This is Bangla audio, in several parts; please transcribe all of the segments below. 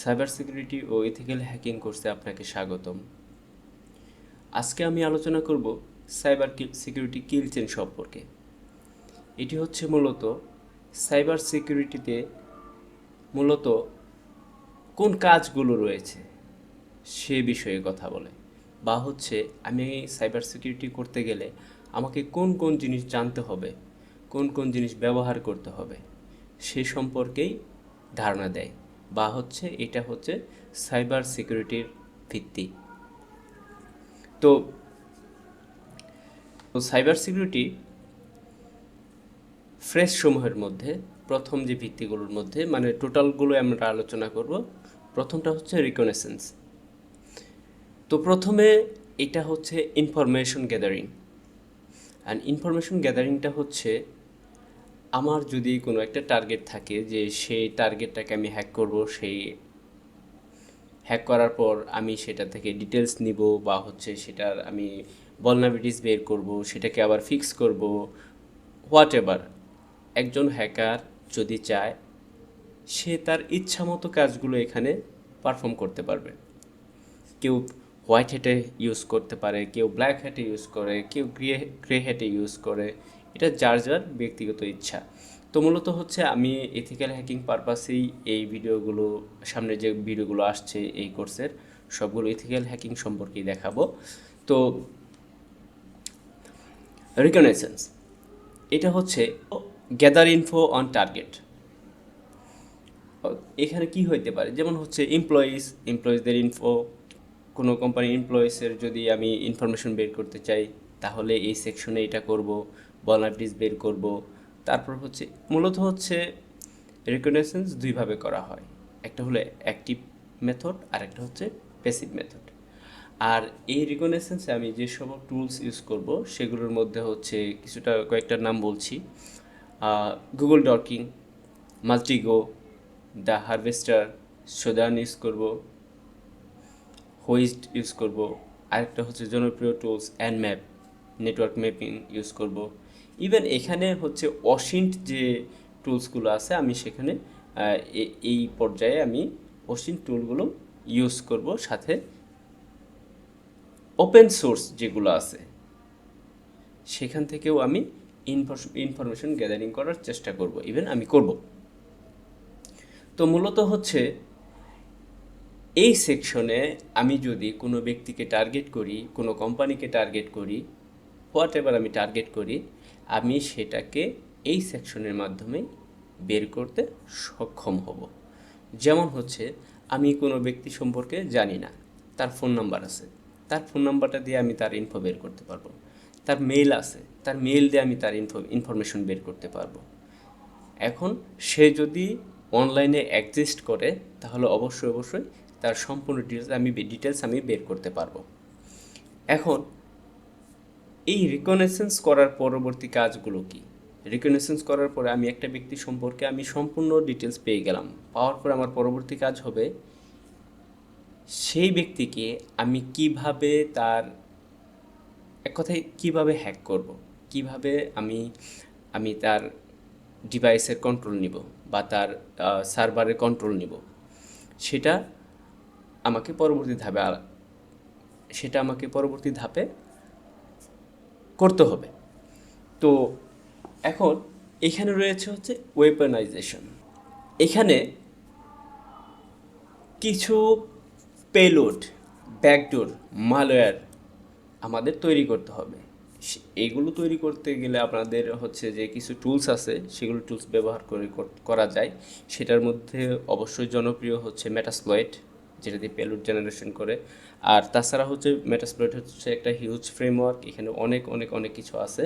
সাইবার সিকিউরিটি ও ইথিক্যাল হ্যাকিং কোর্সে আপনাকে স্বাগতম। আজকে আমি আলোচনা করব সাইবার সিকিউরিটি কিল চেন সম্পর্কে। এটি হচ্ছে মূলত সাইবার সিকিউরিটিতে মূলত কোন কাজগুলো রয়েছে সে বিষয়ে কথা বলে। বা হচ্ছে আমি সাইবার সিকিউরিটি করতে গেলে আমাকে কোন কোন জিনিস জানতে হবে, কোন কোন জিনিস ব্যবহার করতে হবে সে সম্পর্কেই ধারণা দেয়। বা হচ্ছে এটা হচ্ছে সাইবার সিকিউরিটির ভিত্তি। তো সাইবার সিকিউরিটি ফ্রেশ সমূহের মধ্যে, প্রথম যে ভিত্তিগুলোর মধ্যে মানে টোটালগুলো আমরা আলোচনা করব, প্রথমটা হচ্ছে রিকনেসেন্স তো প্রথমে এটা হচ্ছে ইনফরমেশন গ্যাদারিং অ্যান্ড ইনফরমেশন গ্যাদারিংটা হচ্ছে আমার যদি কোনো একটা টার্গেট থাকে যে সেই টার্গেটটাকে আমি হ্যাক করব, সেই হ্যাক করার পর আমি সেটা থেকে ডিটেলস নিব বা হচ্ছে সেটার আমি বলনাবিলিটিস বের করব, সেটাকে আবার ফিক্স করব হোয়াট এভার একজন হ্যাকার যদি চায়, সে তার ইচ্ছা মতো কাজগুলো এখানে পারফর্ম করতে পারবে। কেউ হোয়াইট হ্যাটে ইউজ করতে পারে, কেউ ব্ল্যাক হ্যাটে ইউজ করে, কেউ গ্রে গ্রে হ্যাটে ইউজ করে। এটা যার যার ব্যক্তিগত ইচ্ছা। তো মূলত হচ্ছে আমি এথিক্যাল হ্যাকিং পারপাসেই এই ভিডিওগুলো, সামনে যে ভিডিওগুলো আসছে এই কোর্সের সবগুলো এথিক্যাল হ্যাকিং সম্পর্কেই দেখাবো। তো রিকনেসেন্স এটা হচ্ছে গ্যাদার ইনফো অন টার্গেট এখানে কি হইতে পারে? যেমন হচ্ছে এমপ্লয়িজ এমপ্লয়িজদের ইনফো কোনো কোম্পানির এমপ্লয়িসের যদি আমি ইনফরমেশন বের করতে চাই তাহলে এই সেকশনে এটা করব বলনাবিলিটিস বের করব। তারপর হচ্ছে, মূলত হচ্ছে রিকগনাইসেন্স দুইভাবে করা হয়। একটা হলো অ্যাক্টিভ মেথড আর একটা হচ্ছে প্যাসিভ মেথড আর এই রিকগনাইসেন্সে আমি যে সব টুলস ইউজ করব, সেগুলোর মধ্যে হচ্ছে কিছুটা, কয়েকটার নাম বলছি। Google dorking Maltego the Harvester Shodan use করব। হোইস্ট ইউজ করব। আরেকটা হচ্ছে জনপ্রিয় tools and map network mapping use করব। ইভেন এখানে হচ্ছে অসিন্ট যে টুলসগুলো আছে, আমি সেখানে এই পর্যায়ে আমি অসিন্ট টুলগুলো ইউজ করব। সাথে ওপেন সোর্স যেগুলো আছে, সেখান থেকেও আমি ইনফরমেশন গ্যাদারিং করার চেষ্টা করব ইভেন আমি করব। তো মূলত হচ্ছে এই সেকশনে আমি যদি কোনো ব্যক্তিকে টার্গেট করি, কোনো কোম্পানিকে টার্গেট করি হোয়াট এভার আমি টার্গেট করি, আমি সেটাকে এই সেকশনের মাধ্যমেই বের করতে সক্ষম হব। যেমন হচ্ছে, আমি কোনো ব্যক্তি সম্পর্কে জানি না, তার ফোন নাম্বার আছে। তার ফোন নাম্বারটা দিয়ে আমি তার ইনফো বের করতে পারব। তার মেইল আছে, তার মেল দিয়ে আমি তার ইনফো ইনফরমেশন বের করতে পারব। এখন সে যদি অনলাইনে এক্সিস্ট করে, তাহলে অবশ্যই অবশ্যই তার সম্পূর্ণ ডিটেলস আমি ডিটেলস আমি বের করতে পারব। এখন এই রিকনেসেন্স করার পরবর্তী কাজগুলো কি? রিকনেসেন্স করার পরে আমি একটা ব্যক্তি সম্পর্কে আমি সম্পূর্ণ ডিটেলস পেয়ে গেলাম। পাওয়ার পরে আমার পরবর্তী কাজ হবে, সেই ব্যক্তিকে আমি কীভাবে তার, এক কথায় কীভাবে হ্যাক করব? কীভাবে আমি আমি তার ডিভাইসের কন্ট্রোল নিব বা তার সার্ভারের কন্ট্রোল নিব? সেটা আমাকে পরবর্তী ধাপে সেটা আমাকে পরবর্তী ধাপে করতে হবে। তো এখন এখানে রয়েছে হচ্ছে ওয়েপনাইজেশন এখানে কিছু পেলোড ব্যাকডোর মালওয়্যার আমাদের তৈরি করতে হবে। এগুলো তৈরি করতে গেলে আপনাদের হচ্ছে যে কিছু টুলস আছে, সেগুলো টুলস ব্যবহার করে করা যায়। সেটার মধ্যে অবশ্যই জনপ্রিয় হচ্ছে মেটাসপ্লয়েড যেটা দিয়ে পেলোড জেনারেশন করে। আর তাছাড়া হচ্ছে মেটাসপ্লয়েড হচ্ছে একটা হিউজ ফ্রেমওয়ার্ক এখানে অনেক অনেক অনেক কিছু আছে।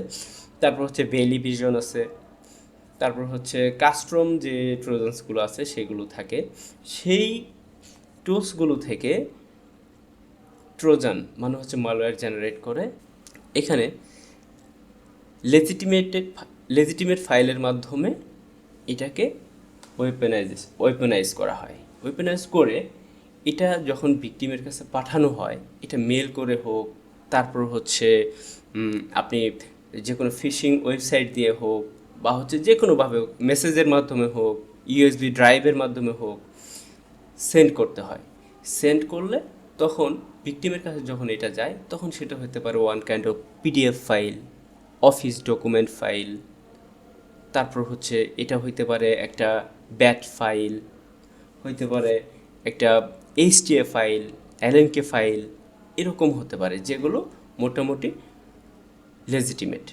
তারপর হচ্ছে ভেলি ভিজন আছে। তারপর হচ্ছে কাস্টম যে ট্রোজেন্সগুলো আছে, সেগুলো থাকে। সেই টুলসগুলো থেকে ট্রোজান মানে হচ্ছে মালওয়্যার জেনারেট করে। এখানে লেজিটিমেটেড লেজিটিমেট ফাইলের মাধ্যমে এটাকে ওয়েপেনাইজ ওয়েপেনাইজ করা হয়। ওয়েপেনাইজ করে এটা যখন ভিকটিমের কাছে পাঠানো হয়, এটা মেল করে হোক, তারপর হচ্ছে আপনি যে কোনো ফিশিং ওয়েবসাইট দিয়ে হোক, বা হচ্ছে যে কোনোভাবে হোক মেসেজের মাধ্যমে হোক ইউএসবি ড্রাইভের মাধ্যমে হোক সেন্ড করতে হয়। সেন্ড করলে তখন ভিকটিমের কাছে যখন এটা যায়, তখন সেটা হতে পারে one kind of PDF file office document file তারপর হচ্ছে এটা হইতে পারে একটা ব্যাট ফাইল হইতে পারে একটা এইচটিএ ফাইল এলএনকে ফাইল এরকম হতে পারে, যেগুলো মোটামুটি লেজিটিমেট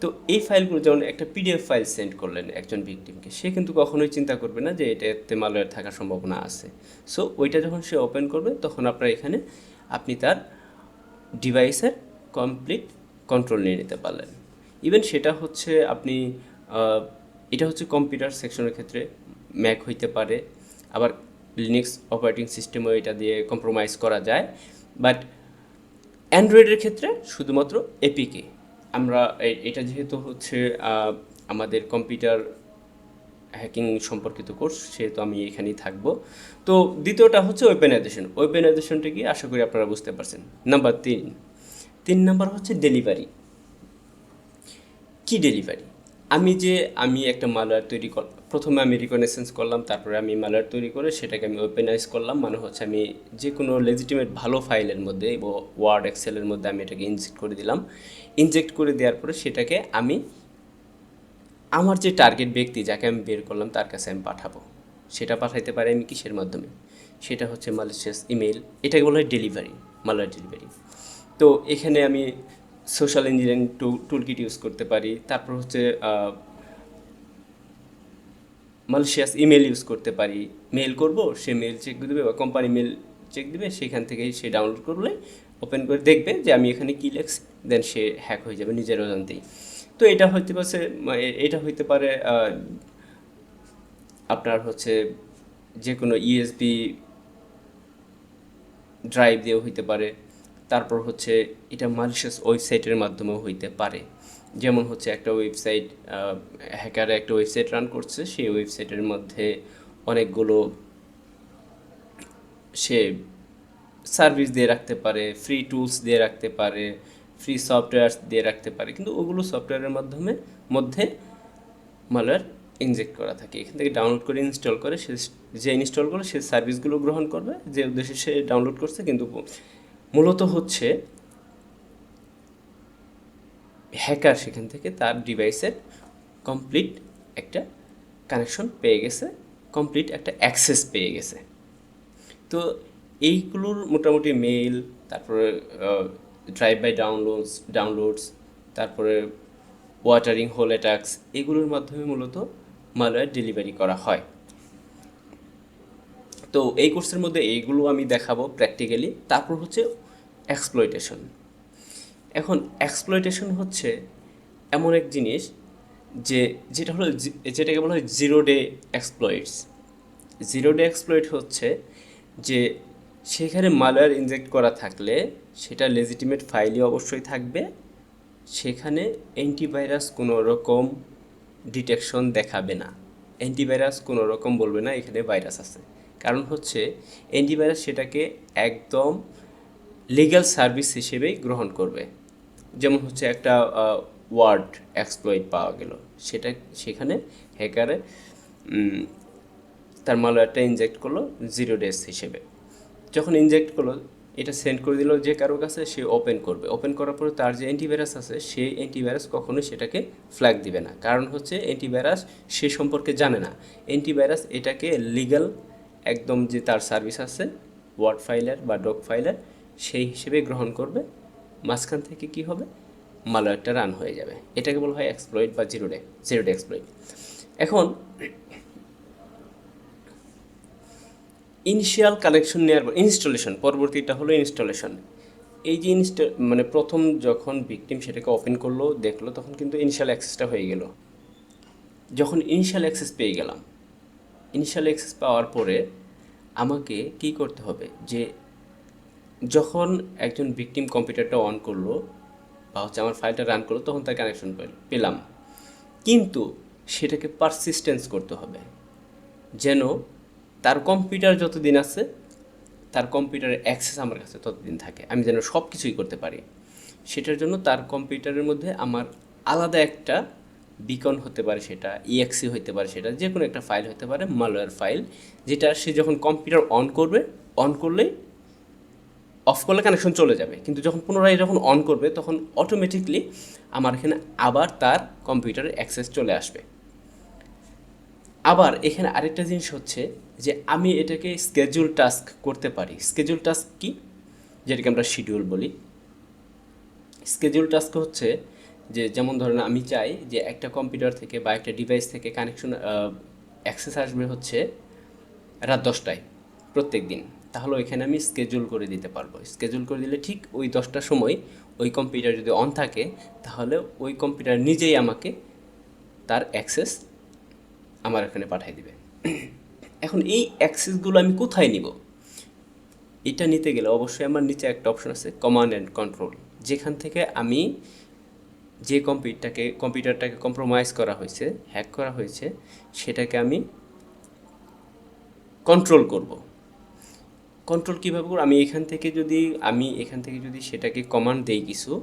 তো এই ফাইলগুলো যেমন একটা পিডিএফ ফাইল সেন্ড করলেন একজন ভিকটিমকে সে কিন্তু কখনোই চিন্তা করবে না যে এটাতে মালওয়্যার থাকার সম্ভাবনা আছে। সো ওইটা যখন সে ওপেন করবে, তখন আপনার এখানে আপনি তার ডিভাইসের কমপ্লিট কন্ট্রোল নিয়ে নিতে পারলেন। ইভেন সেটা হচ্ছে আপনি এটা হচ্ছে কম্পিউটার সেকশনের ক্ষেত্রে ম্যাক হইতে পারে, আবার লিনাক্স অপারেটিং সিস্টেমও এটা দিয়ে কম্প্রোমাইজ করা যায়। বাট অ্যান্ড্রয়েডের ক্ষেত্রে শুধুমাত্র এপিকে আমরা এটা যেহেতু হচ্ছে আমাদের কম্পিউটার হ্যাকিং সম্পর্কিত কোর্স সেহেতু আমি এখানেই থাকব। তো দ্বিতীয়টা হচ্ছে ওয়েপেনাইজেশন ওয়েপেনাইজেশনটা কি? আশা করি আপনারা বুঝতে পারছেন। নাম্বার তিন। তিন নাম্বার হচ্ছে ডেলিভারি কি ডেলিভারি আমি যে আমি একটা মালওয়্যার তৈরি কর, প্রথমে আমি রিকনেসেন্স করলাম, তারপরে আমি মালওয়্যার তৈরি করে সেটাকে আমি ওপেনাইজ করলাম। মানে হচ্ছে আমি যে কোনো লেজিটিমেট ভালো ফাইলের মধ্যে ওয়ার্ড এক্সেলের মধ্যে আমি এটাকে ইনজেক্ট করে দিলাম। ইনজেক্ট করে দেওয়ার পরে সেটাকে আমি আমার যে টার্গেট ব্যক্তি যাকে আমি বের করলাম, তার কাছে আমি পাঠাবো। সেটা পাঠাইতে পারি আমি কিসের মাধ্যমে? সেটা হচ্ছে মালয়েশিয়াস ইমেল এটাকে বলা হয় ডেলিভারি মালওয়্যার ডেলিভারি তো এখানে আমি social engineering tool kit use করতে পারি। তারপর হচ্ছে মালয়েশিয়াস ইমেল ইউজ করতে পারি। মেল করব, সে মেল চেক দেবে বা কোম্পানি মেল চেক দেবে, সেখান থেকে সে ডাউনলোড করলে ওপেন করে দেখবে যে আমি এখানে কী লেখছি দেন সে হ্যাক হয়ে যাবে নিজের অজান্তেই। তো এটা হইতে পারে এটা হইতে পারে আপনার হচ্ছে যে কোনো ইউএসবি ড্রাইভ দিয়েও হইতে পারে। তারপর হচ্ছে এটা মালিশিয়াস ওয়েবসাইটের মাধ্যমেও হইতে পারে। যেমন হচ্ছে একটা ওয়েবসাইট হ্যাকার একটা ওয়েবসাইট রান করছে, সেই ওয়েবসাইটের মধ্যে অনেকগুলো সে সার্ভিস দিয়ে রাখতে পারে ফ্রি টুলস দিয়ে রাখতে পারে ফ্রি সফটওয়্যার দিয়ে রাখতে পারে, কিন্তু ওগুলো সফটওয়্যারের মাধ্যমে, মধ্যে মালওয়্যার ইনজেক্ট করা থাকে। এখান থেকে ডাউনলোড করে ইনস্টল করে, সে, যে ইনস্টল করে, সে সার্ভিসগুলো গ্রহণ করবে, যে উদ্দেশ্যে সে ডাউনলোড করছে, কিন্তু মূলত হচ্ছে হ্যাকার সেখান থেকে তার ডিভাইসের কমপ্লিট একটা কানেকশন পেয়ে গেছে কমপ্লিট একটা অ্যাক্সেস পেয়ে গেছে। তো এইগুলোর মোটামুটি মেইল তারপরে ড্রাইভ বাই ডাউনলোডস ডাউনলোডস তারপরে ওয়াটারিং হোল অ্যাটাক্স এগুলোর মাধ্যমে মূলত মালওয়্যার ডেলিভারি করা হয়। তো এই কোর্সের মধ্যে এইগুলো আমি দেখাবো প্র্যাকটিক্যালি তারপর হচ্ছে এক্সপ্লয়টেশন এখন এক্সপ্লয়টেশন হচ্ছে এমন এক জিনিস যে যেটা হলো যেটাকে বলা হয় zero day exploits zero day exploit হচ্ছে যে সেখানে মালওয়্যার ইনজেক্ট করা থাকলে সেটা লেজিটিমেট ফাইলই অবশ্যই থাকবে। সেখানে অ্যান্টিভাইরাস কোনো রকম ডিটেকশন দেখাবে না। অ্যান্টিভাইরাস কোনো রকম বলবে না, এখানে ভাইরাস আছে। কারণ হচ্ছে অ্যান্টিভাইরাস সেটাকে একদম লিগ্যাল সার্ভিস হিসেবেই গ্রহণ করবে। যেমন হচ্ছে একটা ওয়ার্ড এক্সপ্লয়েট পাওয়া গেল। সেটা, সেখানে হ্যাকারে তার মালওয়্যারটা ইনজেক্ট করল জিরো ডেস হিসেবে। যখন ইনজেক্ট করল, এটা সেন্ড করে দিল যে কারও কাছে, সে ওপেন করবে। ওপেন করার পরে তার যে অ্যান্টিভাইরাস আছে সেই অ্যান্টিভাইরাস কখনোই সেটাকে ফ্ল্যাগ দিবে না। কারণ হচ্ছে অ্যান্টিভাইরাস সে সম্পর্কে জানে না। অ্যান্টিভাইরাস এটাকে লিগ্যাল একদম যে তার সার্ভিস আছে ওয়ার্ড ফাইলের বা ডক ফাইলের সেই হিসেবে গ্রহণ করবে। মাঝখান থেকে কি হবে? মালওয়্যারটা রান হয়ে যাবে। এটাকে বলা হয় এক্সপ্লয়েড বা zero day zero day exploit এখন ইনিশিয়াল কানেকশন নেওয়ার পর ইনস্টলেশন পরবর্তীটা হলো ইনস্টলেশন এই যে ইনস্ট মানে প্রথম যখন ভিকটিম সেটাকে ওপেন করল, দেখল, তখন কিন্তু ইনিশিয়াল অ্যাক্সেসটা হয়ে গেল। যখন ইনিশিয়াল অ্যাক্সেস পেয়ে গেলাম ইনিশিয়াল অ্যাক্সেস পাওয়ার পরে আমাকে কি করতে হবে? যে যখন একজন ভিকটিম কম্পিউটারটা অন করল বা হচ্ছে আমার ফাইলটা রান করল, তখন তার কানেকশন পেলাম। কিন্তু সেটাকে পারসিস্টেন্স করতে হবে। যেন তার কম্পিউটার যতদিন আছে, তার কম্পিউটারের অ্যাক্সেস আমার কাছে ততদিন থাকে। আমি যেন সব কিছুই করতে পারি। সেটার জন্য তার কম্পিউটারের মধ্যে আমার আলাদা একটা বিকন হতে পারে সেটা ইএক্সি হতে পারে সেটা যে কোনো একটা ফাইল হতে পারে মালওয়্যার ফাইল যেটা সে যখন কম্পিউটার অন করবে অন করলেই অফ করলে কানেকশন চলে যাবে। কিন্তু যখন পুনরায় যখন অন করবে, তখন অটোমেটিকলি আমার এখানে আবার তার কম্পিউটারে অ্যাক্সেস চলে আসবে। আবার এখানে আরেকটা জিনিস হচ্ছে যে, আমি এটাকে স্কেজুল টাস্ক করতে পারি। স্কেজুল টাস্ক কি? যেটাকে আমরা শিডিউল বলি। স্কেজুল টাস্ক হচ্ছে যে যেমন ধরেন আমি চাই যে একটা কম্পিউটার থেকে বা একটা ডিভাইস থেকে কানেকশন অ্যাক্সেস আসবে হচ্ছে রাত দশটায় প্রত্যেক দিন। তাহলে ওইখানে আমি স্কেজুল করে দিতে পারব। স্কেজুল করে দিলে ঠিক ওই দশটার সময় ওই কম্পিউটার যদি অন থাকে, তাহলে ওই কম্পিউটার নিজেই আমাকে তার অ্যাক্সেস আমার এখানে পাঠিয়ে দিবে। এখন এই অ্যাক্সেসগুলো আমি কোথায় নিব? এটা নিতে গেলে অবশ্যই আমার নিচে একটা অপশন আছে কমান্ড অ্যান্ড কন্ট্রোল যেখান থেকে আমি যে কম্পিউটারটাকে কম্পিউটারটাকে কম্প্রোমাইজ করা হয়েছে হ্যাক করা হয়েছে, সেটাকে আমি কন্ট্রোল করব। কন্ট্রোল কীভাবে করব? আমি এখান থেকে যদি, আমি এখান থেকে যদি সেটাকে কমান্ড দেই কিছু,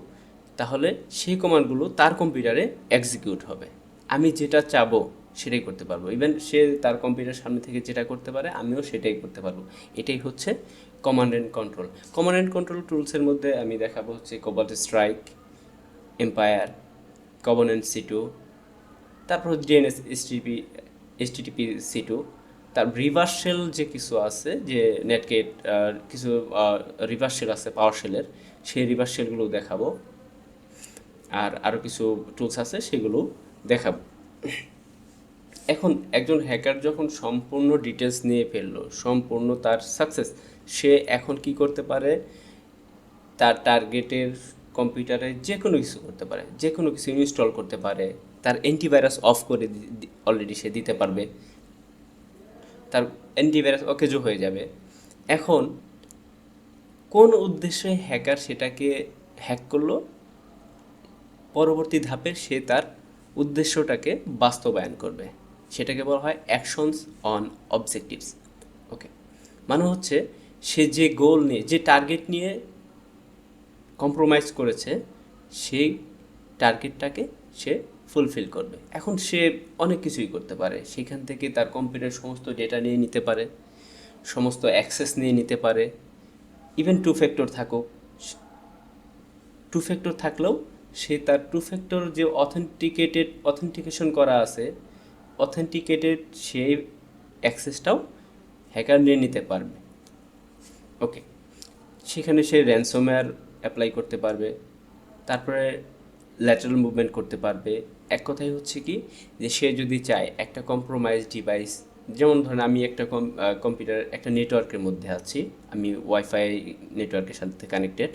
তাহলে সেই কমান্ডগুলো তার কম্পিউটারে এক্সিকিউট হবে। আমি যেটা চাবো, সেটাই করতে পারব। ইভেন সে তার কম্পিউটার সামনে থেকে যেটা করতে পারে, আমিও সেটাই করতে পারব। এটাই হচ্ছে command and control command and control টুলসের মধ্যে আমি দেখাবো হচ্ছে Cobalt Strike Empire Covenant C two তারপর DNS STP STTP C two তার রিভার্সেল যে কিছু আছে, যে নেটগেট কিছু রিভার্সেল আছে পাওয়ার সেলের সেই রিভার্সেলগুলো দেখাবো। আর আরও কিছু টুলস আছে, সেগুলো দেখাবো। এখন একজন হ্যাকার যখন সম্পূর্ণ ডিটেলস নিয়ে ফেলল, সম্পূর্ণ তার সাকসেস সে এখন কি করতে পারে? তার টার্গেটের কম্পিউটারে যে কোনো কিছু করতে পারে যে কোনো কিছু ইনস্টল করতে পারে, তার অ্যান্টিভাইরাস অফ করে অলরেডি সে দিতে পারবে। তার অ্যান্টিভাইরাস অকেজো হয়ে যাবে। এখন কোন উদ্দেশ্যে হ্যাকার সেটাকে হ্যাক করল? পরবর্তী ধাপে সে তার উদ্দেশ্যটাকে বাস্তবায়ন করবে। সেটাকে বলা হয় অ্যাকশনস অন অবজেক্টিভস ওকে মানে হচ্ছে সে যে গোল নিয়ে, যে টার্গেট নিয়ে কম্প্রোমাইজ করেছে, সেই টার্গেটটাকে সে ফুলফিল করবে। এখন সে অনেক কিছুই করতে পারে। সেখান থেকে তার কম্পিউটার সমস্ত ডেটা নিয়ে নিতে পারে, সমস্ত অ্যাক্সেস নিয়ে নিতে পারে। ইভেন টু ফ্যাক্টর থাকুক। টু ফ্যাক্টর থাকলেও সে তার টু ফ্যাক্টর যে অথেন্টিকেটেড অথেন্টিকেশন করা আছে অথেন্টিকেটেড সেই অ্যাক্সেসটাও হ্যাকার নিয়ে নিতে পারবে। ওকে সেখানে সে র্যানসোমওয়্যার অ্যাপ্লাই করতে পারবে, তারপরে ল্যাটারাল মুভমেন্ট করতে পারবে। এক কথাই হচ্ছে কি যে সে যদি চায় একটা কম্প্রোমাইজ ডিভাইস যেমন ধরেন আমি একটা কম্পিউটার একটা নেটওয়ার্কের মধ্যে আছি, আমি ওয়াইফাই নেটওয়ার্কের সাথে কানেক্টেড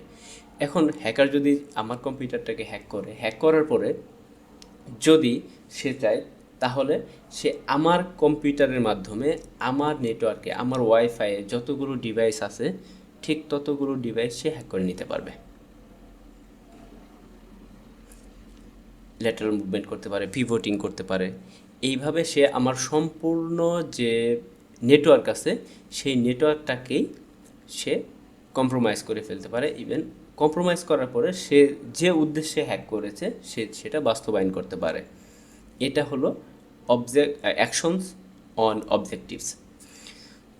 এখন হ্যাকার যদি আমার কম্পিউটারটাকে হ্যাক করে হ্যাক করার পরে যদি সে চায়, তাহলে সে আমার কম্পিউটারের মাধ্যমে, আমার নেটওয়ার্কে আমার ওয়াইফাইয়ে যতগুলো ডিভাইস আছে ঠিক ততগুলো ডিভাইস সে হ্যাক করে নিতে পারবে। ল্যাটারাল মুভমেন্ট করতে পারে পিভোটিং করতে পারে। এইভাবে সে আমার সম্পূর্ণ যে নেটওয়ার্ক আছে, সেই নেটওয়ার্কটাকেই সে কম্প্রোমাইজ করে ফেলতে পারে। ইভেন কম্প্রোমাইজ করার পরে সে যে উদ্দেশ্যে হ্যাক করেছে, সে সেটা বাস্তবায়ন করতে পারে। এটা হলো অবজেক্ট অ্যাকশনস অন অবজেক্টিভস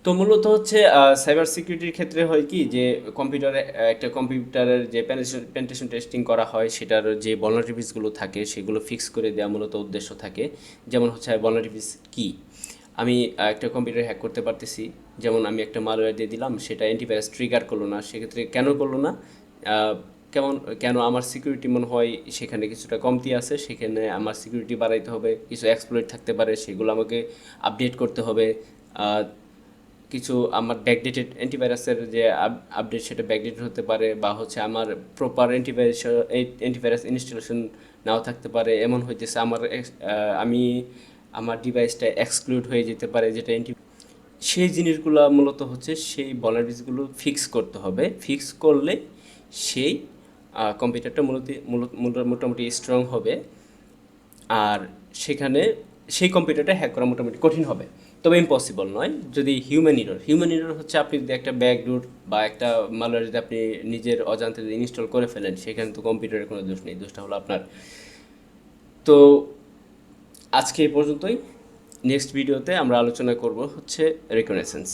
তো মূলত হচ্ছে সাইবার সিকিউরিটির ক্ষেত্রে হয় কি যে কম্পিউটারে একটা কম্পিউটারের যে পেন্টেশন টেস্টিং করা হয়, সেটার যে বলনারিটিভিসগুলো থাকে, সেগুলো ফিক্স করে দেওয়া মূলত উদ্দেশ্য থাকে। যেমন হচ্ছে বলনারিটিভিস কি? আমি একটা কম্পিউটার হ্যাক করতে পারতেছি। যেমন আমি একটা মালওয়্যার দিয়ে দিলাম, সেটা অ্যান্টিভাইরাস ট্রিগার করল না, সেক্ষেত্রে কেন করল না? কেমন, কেন আমার সিকিউরিটি মনে হয় সেখানে কিছুটা কমতি আছে, সেখানে আমার সিকিউরিটি বাড়াইতে হবে, কিছু এক্সপ্লয়েট থাকতে পারে, সেগুলো আমাকে আপডেট করতে হবে। কিছু আমার ব্যাকডেটেড অ্যান্টিভাইরাসের যে আপডেট সেটা ব্যাকডেটেড হতে পারে বা হচ্ছে আমার প্রপার অ্যান্টিভাইরাস অ্যান্টিভাইরাস ইনস্টলেশন নাও থাকতে পারে। এমন হইতেছে আমার আমি আমার ডিভাইসটা এক্সক্লুড হয়ে যেতে পারে যেটা অ্যান্টি সেই জিনিসগুলো মূলত হচ্ছে সেই বলারিজগুলো ফিক্স করতে হবে। ফিক্স করলে সেই কম্পিউটারটা মূলত মোটামুটি স্ট্রং হবে। আর সেখানে সেই কম্পিউটারটা হ্যাক করা মোটামুটি কঠিন হবে। তবে ইম্পসিবল নয়। যদি হিউম্যান ইরর হিউম্যান ইরর হচ্ছে আপনি যদি একটা ব্যাকডোর বা একটা মালওয়্যার যদি আপনি নিজের অজান্তে যদি ইনস্টল করে ফেলেন, সেখানে তো কম্পিউটারের কোনো দোষ নেই, দোষটা হলো আপনার। তো আজকে এই পর্যন্তই। নেক্সট ভিডিওতে আমরা আলোচনা করব হচ্ছে রেকনেসেন্স